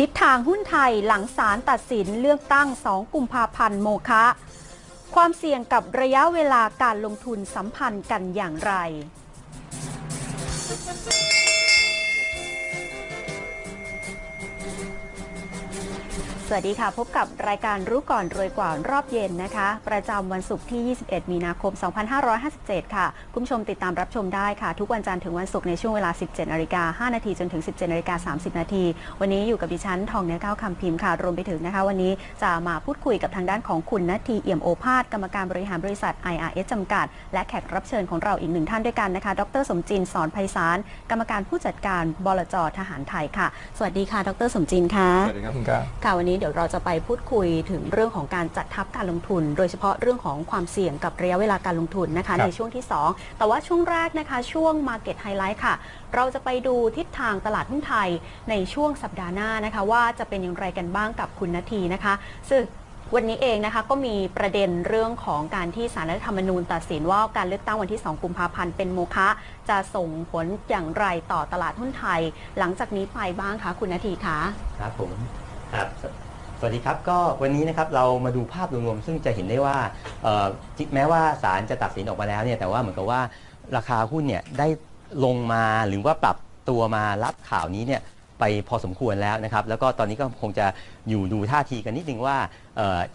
ทิศทางหุ้นไทยหลังศาลตัดสินเลือกตั้ง 2 กุมภาพันธ์โมคะ ความเสี่ยงกับระยะเวลาการลงทุนสัมพันธ์กันอย่างไร วัสดีค่ะ พบกับรายการรู้ก่อนรวยกว่ารอบเย็นนะคะ ประจำวันศุกร์ที่ 21 มีนาคม 2557 ค่ะ คุณผู้ชมติดตามรับชมได้ค่ะ ทุกวันจันทร์ถึงวันศุกร์ในช่วงเวลา 17นาฬิกา5นาทีจนถึง 17นาฬิกา30 นาที วันนี้อยู่กับดิฉันทองเนื้อก้าวคำพิมพ์ค่ะ รวมไปถึงนะคะ วันนี้จะมาพูดคุยกับทางด้านของคุณนาทีเอี่ยมโอภาสกรรมการบริหารบริษัท IRS จำกัด และแขกรับเชิญของเราอีกหนึ่งท่านด้วยกันนะคะ ดร สมจินสอนไพศาลกรรมการผู้จัดการบลจทหารไทยค่ะ สวัสดีค่ะ ดร สมจินค่ะสวัสดีครับครับค่ะวันนี้เดี๋ยวเราจะไปพูดคุยถึงเรื่องของการจัดทับการลงทุน โดยเฉพาะเรื่องของความเสี่ยงกับระยะเวลาการลงทุนนะคะครับในช่วงที่ 2 แต่ว่าช่วงแรกนะคะ ช่วง Market Highlight ค่ะ เราจะไปดูทิศทางตลาดหุ้นไทยในช่วงสัปดาห์หน้านะคะ ว่าจะเป็นอย่างไรกันบ้างกับคุณนาทีนะคะ ซึ่งวันนี้เองนะคะก็มีประเด็นเรื่องของการที่สารรัฐธรรมนูญตัดสินว่าการเลือกตั้งวันที่ 2 กุมภาพันธ์เป็นโมฆะจะส่งผลอย่างไรต่อตลาดหุ้นไทย หลังจากนี้ไปบ้างคะคุณนาทีคะครับผมครับ สวัสดีครับก็วันนี้นะครับเรามาดูภาพรวมๆซึ่งจะเห็นได้ว่าแม้ว่าศาลจะตัดสินออกมาแล้วเนี่ยแต่ว่าเหมือนกับว่าราคาหุ้นเนี่ยได้ลงมาหรือว่าปรับตัวมารับข่าวนี้เนี่ยไปพอสมควรแล้วนะครับ แล้วก็ตอนนี้ก็คงจะอยู่ดูท่าทีกันนิดนึงว่า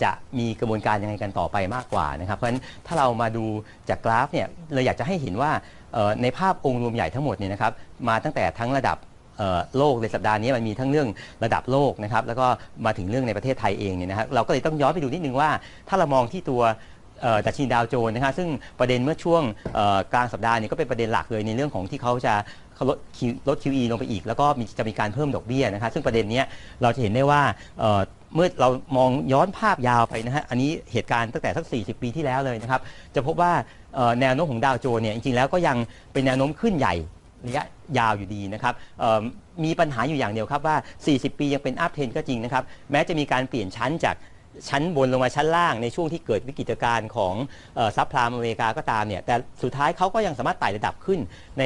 จะมีกระบวนการยังไงกันต่อไปมากกว่านะครับเพราะฉะนั้นถ้าเรามาดูจากกราฟเนี่ยเราอยากจะให้เห็นว่าในภาพองค์รวมใหญ่ทั้งหมดเนี่ยนะครับมาตั้งแต่ทั้งระดับ โลกในสัปดาห์นี้มันมีทั้งเรื่องระดับโลกนะครับแล้วก็มาถึงเรื่องในประเทศไทยเองเนี่ยนะครับเราก็เลยต้องย้อนไปดูนิดนึงว่า ถ้าเรามองที่ตัวดัชนีดาวโจนส์นะครับซึ่งประเด็นเมื่อช่วงกลางสัปดาห์นี้ก็เป็นประเด็นหลักเลยในเรื่องของที่เขาจะลด Q ลด QE ลงไปอีก แล้วก็มีจะมีการเพิ่มดอกเบี้ยนะครับซึ่งประเด็นนี้เราจะเห็นได้ว่าเมื่อเรามองย้อนภาพยาวไปนะฮะอันนี้เหตุการณ์ตั้งแต่สัก 40 ปีที่แล้วเลยนะครับ จะพบว่าแนวโน้มของดาวโจนส์เนี่ยจริงๆแล้วก็ยังเป็นแนวโน้มขึ้นใหญ่ ระยะยาวอยู่ดีนะครับมีปัญหาอยู่อย่างเดียวครับว่า 40 ปียังเป็นอัพเทนก็จริงนะครับ แม้จะมีการเปลี่ยนชั้นจากชั้นบนลงมาชั้นล่างในช่วงที่เกิดวิกฤตการณ์ของซับพลามอเมริกาก็ตามเนี่ยแต่สุดท้ายเขาก็ยังสามารถไต่ระดับขึ้น ใน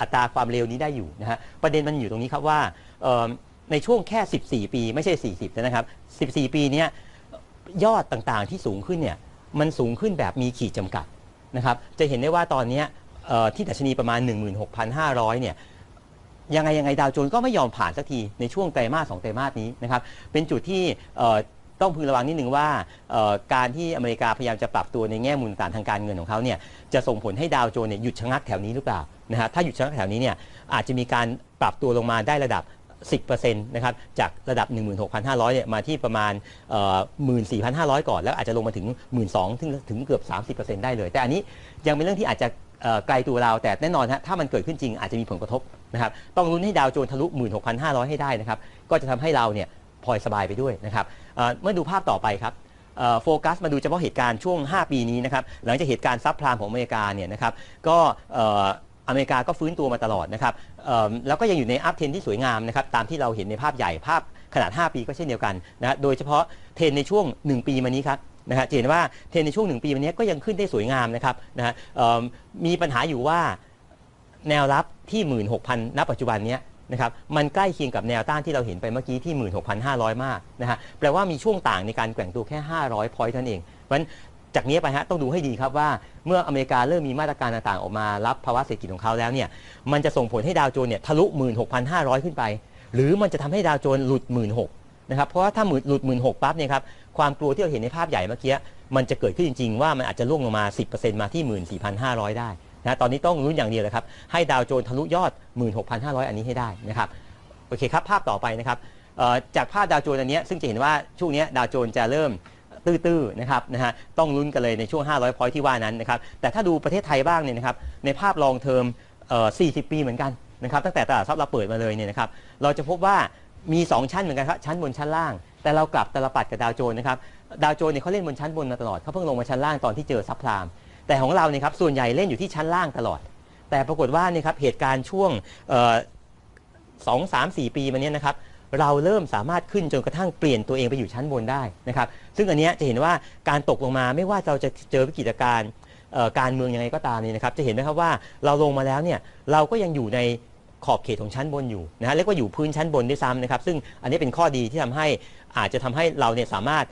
อัตราความเร็วนี้ได้อยู่นะฮะประเด็นมันอยู่ตรงนี้ครับว่าในช่วงแค่ 14 ปีไม่ใช่ 40 นะครับ 14 ปีเนี้ยยอดต่างๆที่สูงขึ้นเนี่ยมันสูงขึ้นแบบมีขีดจำกัดนะครับจะเห็นได้ว่าตอนเนี้ย เอ่อที่ดัชนีประมาณ 16,500 เนี่ยยังไงยังไงดาวโจนส์ก็ไม่ยอมผ่านสักทีในช่วงไตรมาสสองไตรมาสนี้นะครับเป็นจุดที่เอ่อต้องพึงระวังนิดนึงว่าเอ่อการที่อเมริกาพยายามจะปรับตัวในแง่มุมต่างทางการเงินของเขาเนี่ยจะส่งผลให้ดาวโจนส์เนี่ยหยุดชะงักแถวนี้หรือเปล่านะฮะถ้าหยุดชะงักแถวนี้เนี่ยอาจจะมีการปรับตัวลงมาได้ระดับ 10%นะครับจากระดับ 16,500เนี่ยมาที่ประมาณเอ่อ14,500 ก่อน แล้วอาจจะลงมาถึง 12,000ถึงถึงเกือบ 30%ได้เลย แต่อันนี้ยังเป็นเรื่องที่อาจจะ ไกลตัวเราแต่แน่นอนฮะถ้ามันเกิดขึ้นจริงอาจจะมีผลกระทบนะครับต้องลุ้นให้ดาวโจนทะลุ 16,500 ให้ได้นะครับก็จะทำให้เราเนี่ยพลอยสบายไปด้วยนะครับเมื่อดูภาพต่อไปครับโฟกัสมาดูเฉพาะเหตุการณ์ช่วง 5 ปีนี้นะครับหลังจากเหตุการณ์ซับพลามของอเมริกาเนี่ยนะครับก็อเมริกาก็ฟื้นตัวมาตลอดนะครับแล้วก็ยังอยู่ในอัพเทนที่สวยงามนะครับตามที่เราเห็นในภาพใหญ่ภาพขนาด 5 ปีก็เช่นเดียวกันนะฮะโดยเฉพาะเทรนในช่วง 1 ปีมานี้ครับ นะฮะเห็นว่าเทรนในช่วง1ปีมานี้ก็ยังขึ้นได้สวยงามนะครับนะฮะมีปัญหาอยู่ว่าแนวรับที่ 16,000 ณ ปัจจุบันนี้นะครับมันใกล้เคียงกับแนวต้านที่เราเห็นไปเมื่อกี้ที่ 16,500 มากนะฮะแปลว่ามีช่วงต่างในการแกว่งตัวแค่ 500 พอยต์เท่านั้นเองเพราะฉะนั้นจากนี้ไปฮะต้องดูให้ดีครับว่าเมื่ออเมริกาเริ่มมีมาตรการต่างๆ ออกมารับภาวะเศรษฐกิจของเขาแล้วเนี่ยมันจะส่งผลให้ดาวโจนส์เนี่ยทะลุ 16,500 ขึ้นไป หรือมันจะทำให้ดาวโจนส์หลุด 16,000 นะครับเพราะว่าถ้าหลุด16,000ปั๊บเนี่ยครับความกลัวที่เราเห็นในภาพใหญ่เมื่อกี้มันจะเกิดขึ้นจริง ๆ ว่ามันอาจจะล่วงลงมา 10%มาที่ 14,500 ได้นะตอนนี้ต้องรุ้นอย่างเดียวเลยครับให้ดาวโจนทะลุยอด 16,500 อันนี้ให้ได้นะครับโอเคครับภาพต่อไปนะครับจากภาพดาวโจนอันนี้ซึ่งจะเห็นว่าช่วงนี้ดาวโจนจะเริ่มตื้อๆนะครับนะฮะต้องลุ้นกันเลยในช่วง 500 พอยที่ว่านั้นนะครับแต่ถ้าดูประเทศไทยบ้างเนี่ยนะครับในภาพลองเทอมเอ่อ40 ปีเหมือนกันนะครับตั้งแต่ตลาดทรัพย์เราเปิดมาเลยเนี่ยนะครับเราจะพบว่า มี 2 ชั้นเหมือนกันครับชั้นบนชั้นล่าง แต่เรากลับตลปัดกับดาวโจนส์นะครับดาวโจนส์เนี่ยเขาเล่นบนชั้นบนมาตลอดเขาเพิ่งลงมาชั้นล่างตอนที่เจอซับพลามแต่ของเราเนี่ยครับส่วนใหญ่เล่นอยู่ที่ชั้นล่างตลอด แต่ปรากฏว่าเนี่ยครับเหตุการณ์ช่วงสองสามสี่ปีมาเนี้ยนะครับเราเริ่มสามารถขึ้นจนกระทั่งเปลี่ยนตัวเองไปอยู่ชั้นบนได้นะครับซึ่งอันนี้จะเห็นว่าการตกลงมาไม่ว่าเราจะเจอวิกฤตการณ์การเมืองยังไงก็ตามนี่นะครับจะเห็นไหมครับว่าเราลงมาแล้วเนี่ยเราก็ยังอยู่ใน ขอบเขตของชั้นบนอยู่นะฮะเรียกว่าอยู่พื้นชั้นบนด้วยซ้ำนะครับ ซึ่งอันนี้เป็นข้อดีที่ทำให้อาจจะทำให้เราเนี่ยสามารถ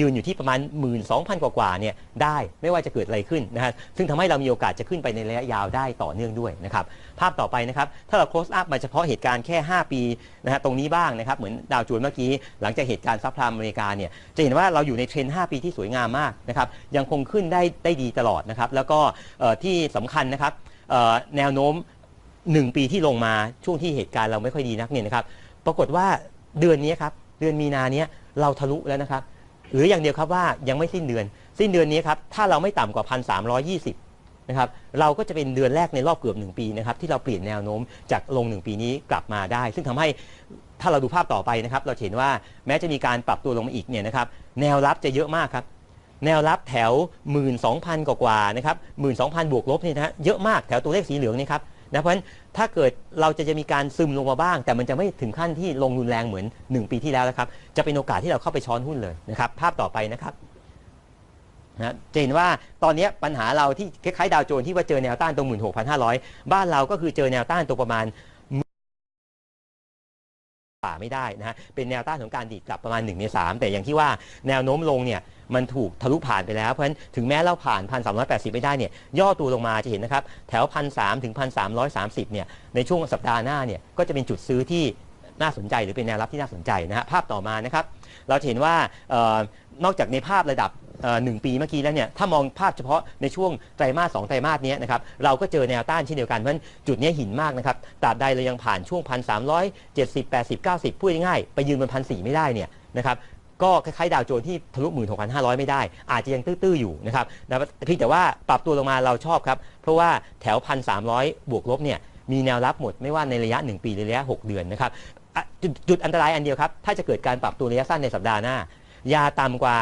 ยืนอยู่ที่ประมาณ 1 2 0 0 0 กว่าๆเนี่ยได้ไม่ว่าจะเกิดอะไรขึ้นนะฮะซึ่งทำให้เรามีโอกาสจะขึ้นไปในระยะยาวได้ต่อเนื่องด้วยนะครับ ภาพต่อไปนะครับ ถ้าเรา close up มาเฉพาะเหตุการณ์แค่ 5 ปีนะฮะตรงนี้บ้างนะครับ เหมือนดาวโจนเมื่อกี้ หลังจากเหตุการณ์ซับพลามอเมริกาเนี่ยจะเห็นว่าเราอยู่ในเทรนด์5ปีที่สวยงามมากนะครับยังคงขึ้นได้ได้ดีตลอดนะครับแล้วก็ที่สำคัญนะครับแนวโน้ม 1ปีที่ลงมาช่วงที่เหตุการณ์เราไม่ค่อยดีนักเนี่ยนะครับ ปรากฏว่าเดือนนี้ครับเดือนมีนาเนี้ยเราทะลุแล้วนะครับ หรืออย่างเดียวครับว่ายังไม่สิ้นเดือน สิ้นเดือนนี้ครับถ้าเราไม่ต่ำกว่า1,320นะครับเราก็จะเป็นเดือนแรกในรอบเกือบ 1 ปีนะครับที่เราเปลี่ยนแนวโน้มจากลง 1 ปีนี้กลับมาได้ ซึ่งทำให้ถ้าเราดูภาพต่อไปนะครับ เราเห็นว่าแม้จะมีการปรับตัวลงมาอีกเนี่ยนะครับแนวรับจะเยอะมากครับ แนวรับแถว 12,000 กว่าๆนะครับ12,000 บวกลบเนี่ยนะฮะเยอะมากแถวตัวเลขสีเหลืองนี่ครับ นะเพราะฉะนั้นถ้าเกิดเราจะจะมีการซึมลงมาบ้าง แต่มันจะไม่ถึงขั้นที่ลงรุนแรงเหมือน 1 ปีที่แล้วนะครับ จะเป็นโอกาสที่เราเข้าไปช้อนหุ้นเลยนะครับภาพต่อไปนะครับนะจะเห็นว่าตอนนี้ปัญหาเราที่คล้ายๆดาวโจนส์ที่ว่าเจอแนวต้านตรง 16,500 บ้านเราก็คือเจอแนวต้านตรงประมาณ ป่าไม่ได้นะฮะเป็นแนวต้านของการดีดกลับประมาณ1ใน3แต่อย่างที่ว่าแนวโน้มลงเนี่ยมันถูกทะลุผ่านไปแล้วเพราะฉะนั้นถึงแม้เราผ่าน 1,380 ไม่ได้เนี่ยย่อตัวลงมาจะเห็นนะครับ แถว 1,300 ถึง 1,330 เนี่ยในช่วงสัปดาห์หน้าเนี่ยก็จะเป็นจุดซื้อที่น่าสนใจหรือเป็นแนวรับที่น่าสนใจนะฮะภาพต่อมานะครับ เราเห็นว่าออนอกจากในภาพระดับ หนึ่งปีเมื่อกี้แล้วเนี่ยถ้ามองภาพเฉพาะในช่วงไตรมาสสองไตรมาสเนี้ยนะครับเราก็เจอแนวต้านเช่นเดียวกันเพราะฉะนั้นจุดนี้หินมากนะครับตราบใดเรายังผ่านช่วงพันสามร้อยเจ็ดสิบแปดสิบเก้าสิบพูดง่ายๆไปยืนบนพันสี่ไม่ได้เนี่ยนะครับก็คล้ายๆดาวโจนส์ที่ทะลุหมื่นหกพันห้าร้อยไม่ได้ อาจจะยังตื้อ ๆ อยู่นะครับนะเพียงแต่ว่าปรับตัวลงมาเราชอบครับ เพราะว่าแถวพันสามร้อยบวกลบเนี่ยมีแนวรับหมดไม่ว่าในระยะ 1 ปีหรือระยะ 6 เดือนนะครับจุดจุดอันตรายอันเดียวครับ ถ้าจะเกิดการปรับตัวระยะสั้นในสัปดาห์หน้า ยาต่ำกว่า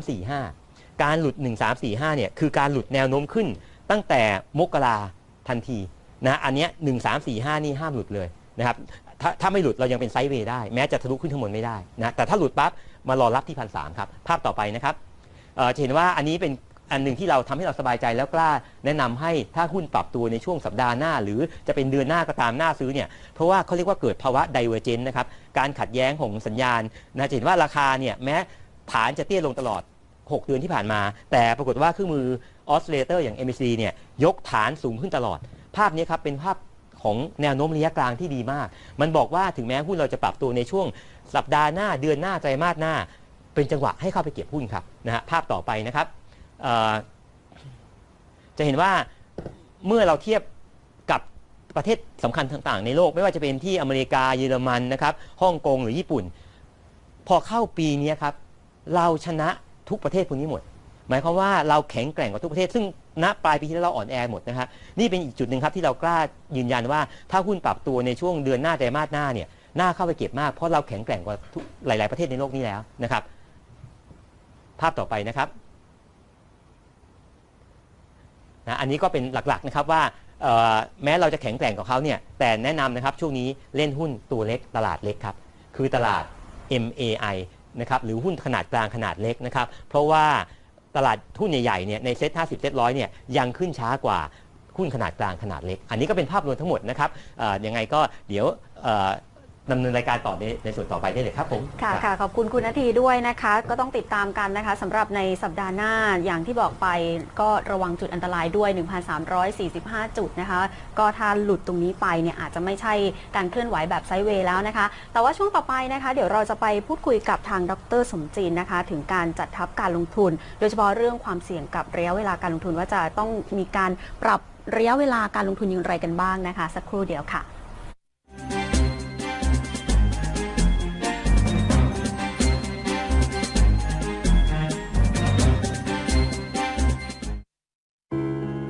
1345 การหลุด 1345 เนี่ยคือการหลุดแนวโน้มขึ้นตั้งแต่มกราทันทีนะอันเนี้ย1345 นี่ห้ามหลุดเลยนะครับถ้าถ้าไม่หลุดเรายังเป็นไซด์เวย์ได้ แม้จะทะลุขึ้นข้างบนไม่ได้นะแต่ถ้าหลุดปั๊บมารอรับที่พันสครับ ภาพต่อไปนะครับจะเห็นว่าอันนี้เป็น อันหนึ่งที่เราทำให้เราสบายใจแล้วกล้า แนะนำให้ถ้าหุ้นปรับตัวในช่วงสัปดาห์หน้า หรือจะเป็นเดือนหน้าก็ตามหน้าซื้อเนี่ยเพราะว่าเขาเรียกว่าเกิดภาวะ divergent นะครับการขัดแย้งของสัญญาณนะจะเห็นว่าราคาเนี่ยแม้ฐานจะเตี้ยลงตลอด 6 เดือนที่ผ่านมา แต่ปรากฏว่าเครื่องมือออสเลเตอร์อย่าง MAC เนี่ยยกฐานสูงขึ้นตลอด ภาพนี้ครับเป็นภาพของแนวโน้มระยะกลางที่ดีมาก มันบอกว่าถึงแม้หุ้นเราจะปรับตัวในช่วงสัปดาห์หน้าเดือนหน้าไตรมาสหน้า เป็นจังหวะให้เข้าไปเก็บหุ้นครับนะฮะภาพต่อไปนะครับ จะเห็นว่าเมื่อเราเทียบกับประเทศสำคัญต่างๆ ในโลกไม่ว่าจะเป็นที่อเมริกาเยอรมันนะครับฮ่องกงหรือญี่ปุ่น พอเข้าปีนี้ครับเราชนะทุกประเทศพวกนี้หมด หมายความว่าเราแข็งแกร่งกว่าทุกประเทศ ซึ่งณปลายปีที่แล้วเราอ่อนแอหมดนะครับนี่เป็นอีกจุดหนึ่งครับที่เรากล้ายืนยันว่าถ้าหุ้นปรับตัวในช่วงเดือนหน้าไตรมาสหน้าเนี่ยน่าเข้าไปเก็บมากเพราะเราแข็งแกร่งกว่าหลาย ๆประเทศในโลกนี้แล้วนะครับ ภาพต่อไปนะครับ นะอันนี้ก็เป็นหลักๆนะครับว่าแม้เราจะแข็งแกร่งกว่าเขาเนี่ยแต่แนะนำนะครับช่วงนี้เล่นหุ้นตัวเล็กตลาดเล็กครับ คือตลาด MAI นะครับหรือหุ้นขนาดกลางขนาดเล็กนะครับ เพราะว่าตลาดหุ้นใหญ่ๆเนี่ยในเซ็ต50 เซ็ตร้อยเนี่ยยังขึ้นช้ากว่าหุ้นขนาดกลางขนาดเล็ก อันนี้ก็เป็นภาพรวมทั้งหมดนะครับยังไงก็เดี๋ยว ดำเนินรายการต่อในในส่วนต่อไปได้เลยครับผมค่ะค่ะขอบคุณคุณนาทีด้วยนะคะ ก็ต้องติดตามกันนะคะสำหรับในสัปดาห์หน้าอย่างที่บอกไปก็ระวังจุดอันตรายด้วย 1,345 จุดนะคะ ก็ถ้าหลุดตรงนี้ไปเนี่ยอาจจะไม่ใช่การเคลื่อนไหวแบบไซด์เวย์แล้วนะคะ แต่ว่าช่วงต่อไปนะคะ เดี๋ยวเราจะไปพูดคุยกับทางดรสมจีนนะคะ ถึงการจัดทับการลงทุน โดยเฉพาะเรื่องความเสี่ยงกับระยะเวลาการลงทุนว่าจะต้องมีการปรับระยะเวลาการลงทุนอย่างไรกันบ้างนะคะ สักครู่เดียวค่ะ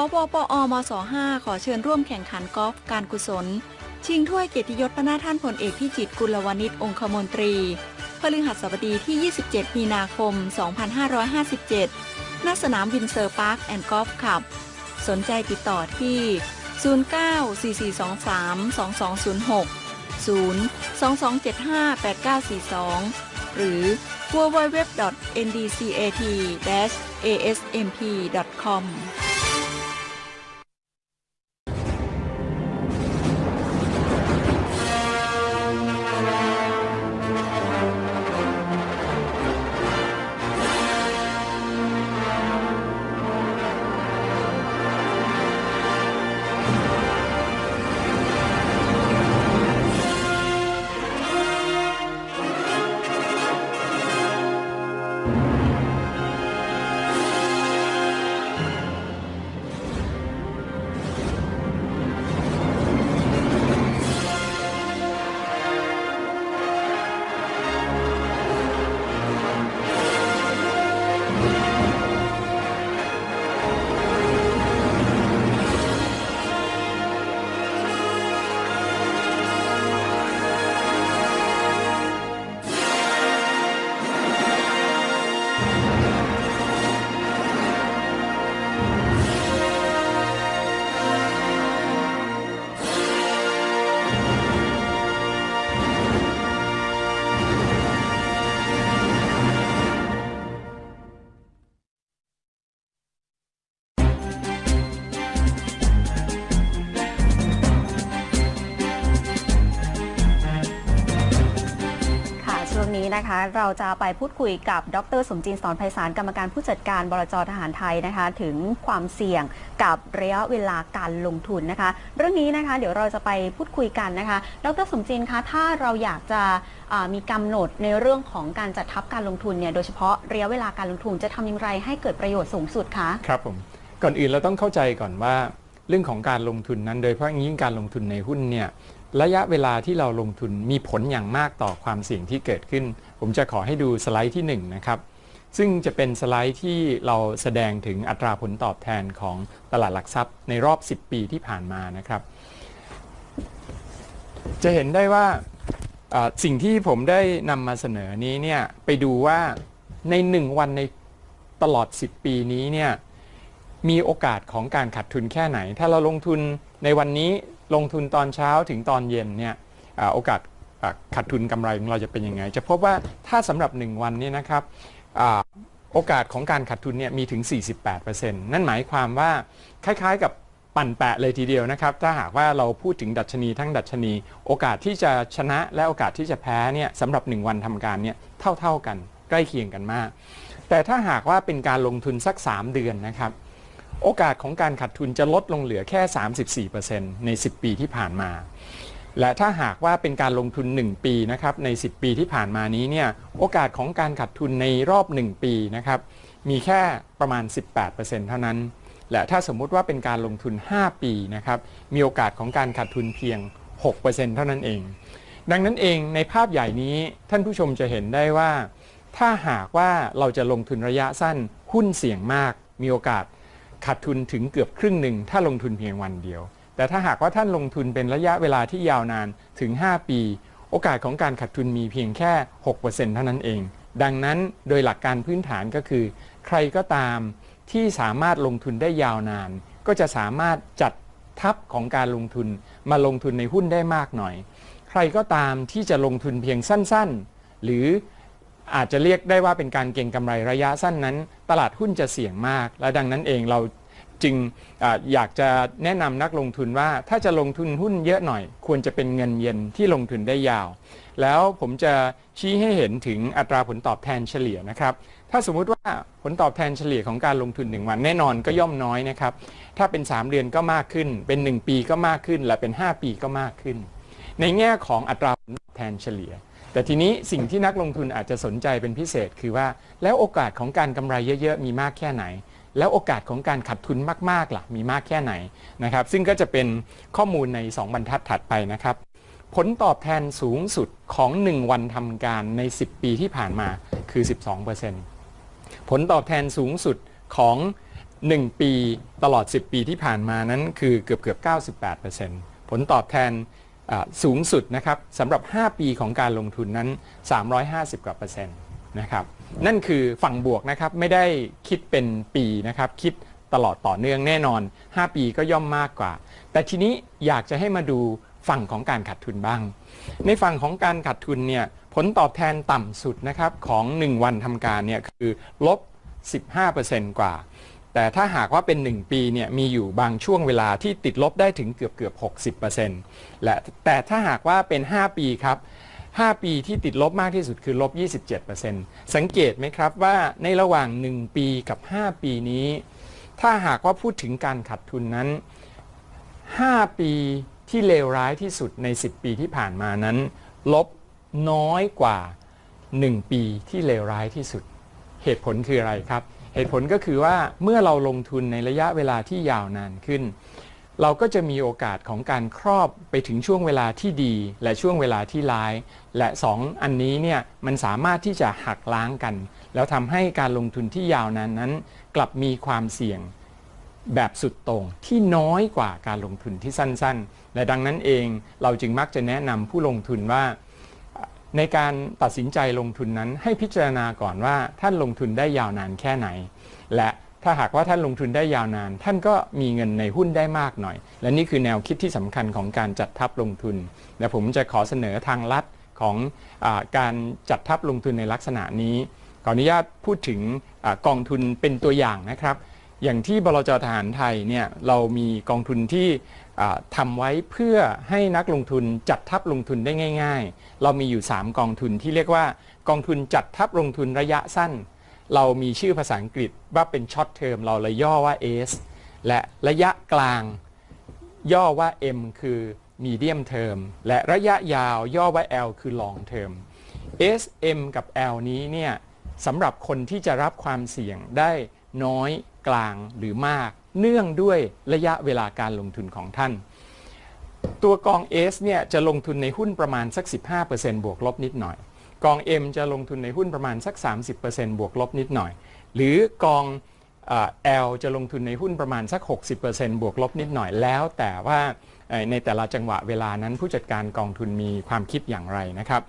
วปอมศ5ขอเชิญร่วมแข่งขันกอล์ฟการกุศล ชิงถ้วยเกียรติยศพระนาท่านพลเอกพิจิตรกุลวณิชองคมนตรีพฤหัสบดีที่ 27 มีนาคม 2557 ณ สนามวินเซอร์พาร์คแอนด์กอล์ฟคลับ สนใจติดต่อที่ 0944232206 0 2275 8942 หรือ www.ndcat-asmp.com นี้นะคะ เราจะไปพูดคุยกับดรสมจินสอนไพศาลกรรมการผู้จัดการบลจทหารไทยนะคะ ถึงความเสี่ยงกับระยะเวลาการลงทุนนะคะ เรื่องนี้นะคะ เดี๋ยวเราจะไปพูดคุยกันนะคะ ดรสมจินคะถ้าเราอยากจะมีกำหนดในเรื่องของการจัดทับการลงทุนเนี่ยโดยเฉพาะระยะเวลาการลงทุนจะทำอย่างไรให้เกิดประโยชน์สูงสุดคะครับผมก่อนอื่นเราต้องเข้าใจก่อนว่า เรื่องของการลงทุนนั้น โดยเฉพาะอย่างยิ่งการลงทุนในหุ้นเนี่ย ระยะเวลาที่เราลงทุนมีผลอย่างมากต่อความเสี่ยงที่เกิดขึ้น ผมจะขอให้ดูสไลด์ที่1นะครับซึ่งจะเป็นสไลด์ที่เราแสดงถึงอัตราผลตอบแทนของตลาดหลักทรัพย์ ในรอบ 10 ปีที่ผ่านมานะครับ จะเห็นได้ว่าสิ่งที่ผมได้นำมาเสนอนี้เนี่ยไปดูว่าใน 1 วันในตลอด 10 ปีนี้เนี่ยมีโอกาสของการขาดทุนแค่ไหน ถ้าเราลงทุนในวันนี้ ลงทุนตอนเช้าถึงตอนเย็นเนี่ยอโอกาสขาดทุนกำไรของเราจะเป็นยังไง จะพบว่าถ้าสำหรับ 1 วันเนี่ยนะครับอโอกาสของการขาดทุนเนี่ยมีถึง 48%นั่นหมายความว่าคล้ายๆกับปั่นแปะเลยทีเดียวนะครับ ถ้าหากว่าเราพูดถึงดัชนีทั้งดัชนี โอกาสที่จะชนะและโอกาสที่จะแพ้เนี่ยสำหรับ 1 วันทำการเนี่ยเท่าๆกัน ใกล้เคียงกันมาก แต่ถ้าหากว่าเป็นการลงทุนสัก 3 เดือนนะครับ โอกาสของการขาดทุนจะลดลงเหลือแค่ 34%ใน 10 ปีที่ผ่านมา และถ้าหากว่าเป็นการลงทุน 1 ปีนะครับใน 10 ปีที่ผ่านมานี้เนี่ยโอกาสของการขาดทุนในรอบ 1 ปีนะครับมีแค่ประมาณ 18%เท่านั้น และถ้าสมมุติว่าเป็นการลงทุน 5 ปีนะครับมีโอกาสของการขาดทุนเพียง 6%เท่านั้นเอง ดังนั้นเองในภาพใหญ่นี้ท่านผู้ชมจะเห็นได้ว่า ถ้าหากว่าเราจะลงทุนระยะสั้นหุ้นเสี่ยงมากมีโอกาส ขาดทุนถึงเกือบครึ่งหนึ่งถ้าลงทุนเพียงวันเดียว แต่ถ้าหากว่าท่านลงทุนเป็นระยะเวลาที่ยาวนานถึง 5 ปี โอกาสของการขาดทุนมีเพียงแค่ 6%เท่านั้นเอง ดังนั้นโดยหลักการพื้นฐานก็คือ ใครก็ตามที่สามารถลงทุนได้ยาวนาน ก็จะสามารถจัดทับของการลงทุนมาลงทุนในหุ้นได้มากหน่อย ใครก็ตามที่จะลงทุนเพียงสั้น ๆ หรือ อาจจะเรียกได้ว่าเป็นการเก็งกำไรระยะสั้นนั้น ตลาดหุ้นจะเสี่ยงมาก และดังนั้นเองเราจึงออยากจะแนะนำนักลงทุนว่าถ้าจะลงทุนหุ้นเยอะหน่อย ควรจะเป็นเงินเย็นที่ลงทุนได้ยาว แล้วผมจะชี้ให้เห็นถึงอัตราผลตอบแทนเฉลี่ยนะครับ ถ้าสมมุติว่าผลตอบแทนเฉลี่ยของการลงทุน 1 วันแน่นอนก็ย่อมน้อยนะครับ ถ้าเป็น 3 เดือนก็มากขึ้น เป็น 1 ปีก็มากขึ้น และเป็น 5 ปีก็มากขึ้น ในแง่ของอัตราผลตอบแทนเฉลี่ย แต่ทีนี้สิ่งที่นักลงทุนอาจจะสนใจเป็นพิเศษคือว่าแล้วโอกาสของการกำไรเยอะ ๆ มีมากแค่ไหน แล้วโอกาสของการขาดทุนมากๆล่ะมีมากแค่ไหนนะครับซึ่งก็จะเป็นข้อมูลใน 2 บรรทัดถัดไปนะครับ ผลตอบแทนสูงสุดของ 1 วันทำการใน 10 ปีที่ผ่านมาคือ 12%ผลตอบแทนสูงสุดของ 1 ปีตลอด 10 ปีที่ผ่านมานั้นคือเกือบเกือบ 98%ผลตอบแทน สูงสุดนะครับสำหรับ 5 ปีของการลงทุนนั้น 350 กว่าเปอร์เซ็นต์นะครับนั่นคือฝั่งบวกนะครับไม่ได้คิดเป็นปีนะครับคิดตลอดต่อเนื่องแน่นอน 5 ปีก็ย่อมมากกว่า แต่ทีนี้อยากจะให้มาดูฝั่งของการขาดทุนบ้าง ในฝั่งของการขาดทุนเนี่ยผลตอบแทนต่ำสุดนะครับของ 1 วันทำการเนี่ยคือลบ 15%กว่า แต่ถ้าหากว่าเป็น 1 ปีเนี่ยมีอยู่บางช่วงเวลาที่ติดลบได้ถึงเกือบเกือบ 60%และแต่ถ้าหากว่าเป็น 5 ปีครับ 5 ปีที่ติดลบมากที่สุดคือลบ 27%สังเกตไหมครับว่าในระหว่าง 1 ปีกับ 5 ปีนี้ ถ้าหากว่าพูดถึงการขาดทุนนั้น 5 ปีที่เลวร้ายที่สุดใน 10 ปีที่ผ่านมานั้น ลบน้อยกว่า 1 ปีที่เลวร้ายที่สุด เหตุผลคืออะไรครับ เหตุผลก็คือว่าเมื่อเราลงทุนในระยะเวลาที่ยาวนานขึ้น เราก็จะมีโอกาสของการครอบไปถึงช่วงเวลาที่ดี และช่วงเวลาที่ร้าย และ 2 อันนี้เนี่ยมันสามารถที่จะหักล้างกัน แล้วทำให้การลงทุนที่ยาวนานนั้น กลับมีความเสี่ยงแบบสุดโต่งที่น้อยกว่าการลงทุนที่สั้น ๆ และดังนั้นเองเราจึงมักจะแนะนำผู้ลงทุนว่า ในการตัดสินใจลงทุนนั้นให้พิจารณาก่อนว่าท่านลงทุนได้ยาวนานแค่ไหน และถ้าหากว่าท่านลงทุนได้ยาวนาน ท่านก็มีเงินในหุ้นได้มากหน่อย และนี่คือแนวคิดที่สำคัญของการจัดทับลงทุนและผมจะขอเสนอทางลัดของอการจัดทับลงทุนในลักษณะนี้ ขออนุญาตพูดถึงอกองทุนเป็นตัวอย่างนะครับ อย่างที่บลจทหารไทยเนี่ยเรามีกองทุนที่ ทำไว้เพื่อให้นักลงทุนจัดทับลงทุนได้ง่าย ๆ เรามีอยู่ 3 กองทุนที่เรียกว่ากองทุนจัดทับลงทุนระยะสั้น เรามีชื่อภาษาอังกฤษว่าเป็นช็อตเทอมเราเลยย่อว่า S และระยะกลางย่อว่า M คือ medium term และระยะยาวย่อว่า L คือ long term S M กับ L นี้เนี่ยสำหรับคนที่จะรับความเสี่ยงได้น้อยกลางหรือมาก เนื่องด้วยระยะเวลาการลงทุนของท่าน ตัวกอง S เนี่ยจะลงทุนในหุ้นประมาณสัก 15%บวกลบนิดหน่อย กอง M จะลงทุนในหุ้นประมาณสัก 30%บวกลบนิดหน่อย หรือกองอ L จะลงทุนในหุ้นประมาณสัก 60%บวกลบนิดหน่อยแล้วแต่ว่าในแต่ละจังหวะเวลานั้นผู้จัดการกองทุนมีความคิดอย่างไรนะครับ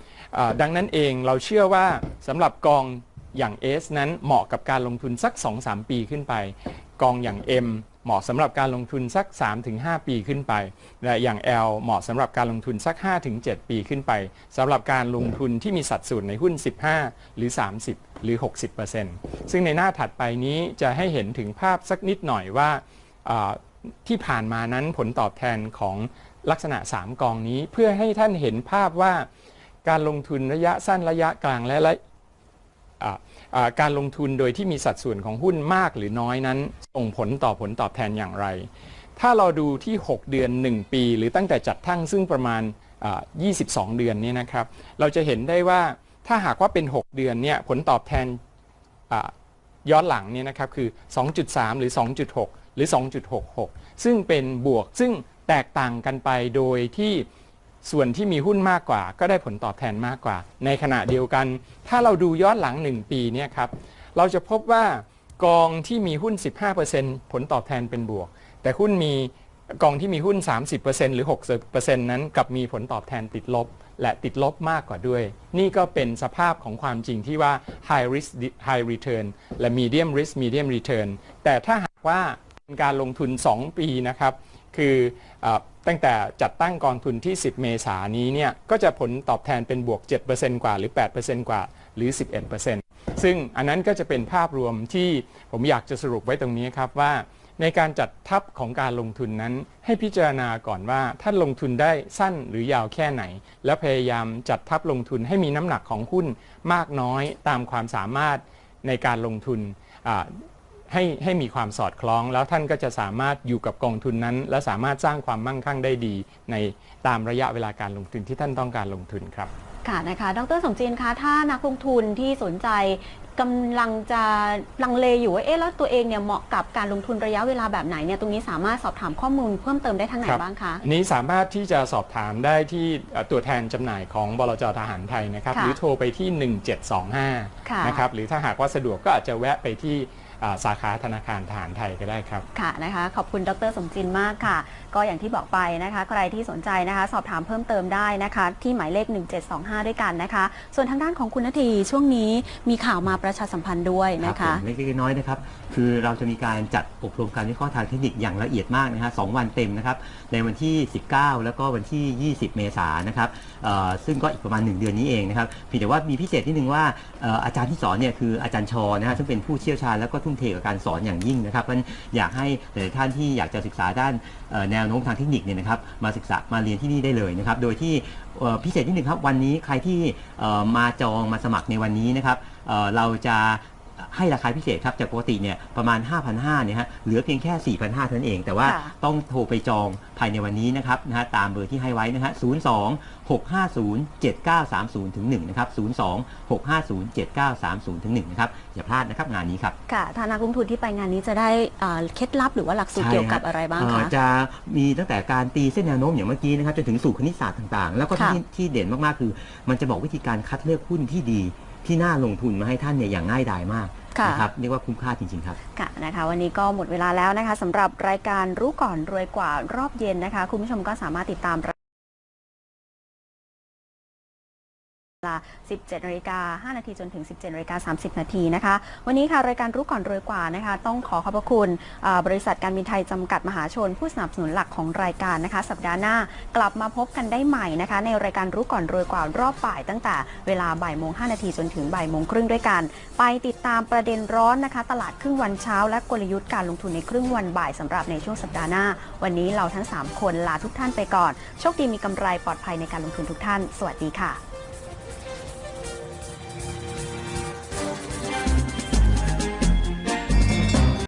ดังนั้นเองเราเชื่อว่าสำหรับกอง อย่าง S นั้นเหมาะกับการลงทุนสัก 2-3 ปีขึ้นไป กองอย่าง M เหมาะสำหรับการลงทุนสัก 3-5 ปีขึ้นไป และอย่าง L เหมาะสำหรับการลงทุนสัก 5-7 ปีขึ้นไปสำหรับการลงทุนที่มีสัดส่วนในหุ้น 15 หรือ 30 หรือ 60%ซึ่งในหน้าถัดไปนี้จะให้เห็นถึงภาพสักนิดหน่อยว่าที่ผ่านมานั้นผลตอบแทนของลักษณะ 3 กองนี้ เพื่อให้ท่านเห็นภาพว่าการลงทุนระยะสั้นระยะกลางและ การลงทุนโดยที่มีสัดส่วนของหุ้นมากหรือน้อยนั้น ส่งผลต่อผลตอบแทนอย่างไร ถ้าเราดูที่ 6 เดือน 1 ปี หรือตั้งแต่จัดทั้งซึ่งประมาณอ่า22 เดือนนี่ยนะครับ เราจะเห็นได้ว่าถ้าหากว่าเป็น 6 เดือนเนี่ยผลตอบแทนย้อนหลังเนี่ยนะครับคือ 2.3 หรือ 2.6 หรือ 2.66 ซึ่งเป็นบวกซึ่งแตกต่างกันไปโดยที่ ส่วนที่มีหุ้นมากกว่า ก็ได้ผลตอบแทนมากกว่า ในขณะเดียวกัน ถ้าเราดูย้อนหลัง 1 ปีเนี่ยครับเราจะพบว่ากองที่มีหุ้น 15%ผลตอบแทนเป็นบวก แต่หุ้นมีกองที่มีหุ้น 30%หรือ 60%นั้นกลับมีผลตอบแทนติดลบ และติดลบมากกว่าด้วย นี่ก็เป็นสภาพของความจริงที่ว่า high risk high return และ medium risk medium return แต่ถ้าหากว่าเป็นการลงทุน 2 ปีนะครับ คืออ ตั้งแต่จัดตั้งกองทุนที่ 10 เมษายนนี้เนี่ยก็จะผลตอบแทนเป็นบวก 7%กว่าหรือ 8%กว่าหรือ 11%ซึ่งอันนั้นก็จะเป็นภาพรวมที่ผมอยากจะสรุปไว้ตรงนี้ครับว่า ในการจัดทับของการลงทุนนั้น ให้พิจารณาก่อนว่าท่านลงทุนได้สั้นหรือยาวแค่ไหน แล้วพยายามจัดทับลงทุนให้มีน้ำหนักของหุ้นมากน้อยตามความสามารถในการลงทุน ให้ให้มีความสอดคล้อง แล้วท่านก็จะสามารถอยู่กับกองทุนนั้น และสามารถสร้างความมั่งคั่งได้ดี ในตามระยะเวลาการลงทุนที่ท่านต้องการลงทุนครับค่ะนะคะ ดรสมจีนคะ ถ้านักลงทุนที่สนใจกำลังจะลังเลอยู่ว่า เอ๊ะ แล้วตัวเองเนี่ยเหมาะกับการลงทุนระยะเวลาแบบไหนเนี่ย ตรงนี้สามารถสอบถามข้อมูลเพิ่มเติมได้ทางไหนครับบ้างคะอันนี้สามารถที่จะสอบถามได้ที่เอ่อตัวแทนจำหน่ายของบลจทหารไทยนะครับค่ะหรือโทรไปที่ค่ะ1725 นะครับ หรือถ้าหากว่าสะดวกก็อาจจะแวะไปที่อ่า สาขาธนาคารทหารไทยก็ได้ครับ ค่ะนะคะ ขอบคุณดรสมจินมากค่ะ ก็อย่างที่บอกไปนะคะ ใครที่สนใจนะคะ สอบถามเพิ่มเติมได้นะคะ ที่หมายเลข 1725 ด้วยกันนะคะ ส่วนทางด้านของคุณนาทีช่วงนี้มีข่าวมาประชาสัมพันธ์ด้วยครับนะคะผมเล็กๆน้อยๆนะครับ คือเราจะมีการจัดอบรมการวิเคราะห์ทางเทคนิคอย่างละเอียดมากนะฮะสองวันเต็มนะครับ ในวันที่ 19 แล้วก็วันที่ 20 เมษายนนะครับเอ่อซึ่งก็อีกประมาณ 1 เดือนนี้เองนะครับเพียงแต่ว่ามีพิเศษที่หนึ่งว่าเอ่ออาจารย์ที่สอนเนี่ยคืออาจารย์ชอนะฮะซึ่งเป็นผู้เชี่ยวชาญแล้วก็ทุ่มเทกับการสอนอย่างยิ่งนะครับเพราะฉะนั้นอยากให้หลายๆท่านที่อยากจะศึกษาด้านเอ่อแนวโน้มทางเทคนิคเนี่ยนะครับมาศึกษามาเรียนที่นี่ได้เลยนะครับโดยที่เอ่อพิเศษที่หนึ่งครับวันนี้ใครที่เอ่อมาจองมาสมัครในวันนี้นะครับเอ่อเราจะ ให้ราคาพิเศษครับจากปกติเนี่ยประมาณ 5,500เนี่ยฮะเหลือเพียงแค่ 4,500เท่านั้นเอง แต่ว่าค่ะ ต้องโทรไปจองภายในวันนี้นะครับนะฮะตามเบอร์ที่ให้ไว้นะฮะ02 650 7930ถึง1นะครับ02 650 7930ถึง1นะครับอย่าพลาดนะครับงานนี้ครับ ค่ะถ้านักลงทุนที่ไปงานนี้จะได้อ่าเคล็ดลับหรือว่าหลักสูตรเกี่ยวกับอะไรบ้างเอ่คะ อจะมีตั้งแต่การตีเส้นแนวโน้มอย่างเมื่อกี้นะครับจนถึงสู่คณิตศาสตร์ต่างๆ แล้วก็ค่ะที่ที่เด่นมากๆคือ มันจะบอกวิธีการคัดเลือกหุ้นที่ดี ที่น่าลงทุนมาให้ท่านเนี่ยอย่างง่ายดายมากค่ะ นะครับเรียกว่าคุ้มค่าจริงๆครับ ค่ะนะคะวันนี้ก็หมดเวลาแล้วนะคะสำหรับรายการรู้ก่อนรวยกว่ารอบเย็นนะคะ คุณผู้ชมก็สามารถติดตาม ลา 17นาฬิกา5นาทีจนถึง 17นาฬิกา30 นาทีนะคะ วันนี้ค่ะ รายการรู้ก่อนรวยกว่านะคะ ต้องขอขอบพระคุณบริษัทการบินไทยจำกัดมหาชน ผู้สนับสนุนหลักของรายการนะคะ สัปดาห์หน้ากลับมาพบกันได้ใหม่นะคะ ในรายการรู้ก่อนรวยกว่ารอบบ่ายตั้งแต่เวลาบ่ายโมง5นาทีจนถึงบ่ายโมงครึ่งด้วยกัน ไปติดตามประเด็นร้อนนะคะ ตลาดครึ่งวันเช้า และกลยุทธ์การลงทุนในครึ่งวันบ่ายสำหรับในช่วงสัปดาห์หน้า วันนี้เราทั้ง 3 คนลาทุกท่านไปก่อนโชคดีมีกำไรปลอดภัยในการลงทุนทุกท่าน สวัสดีค่ะ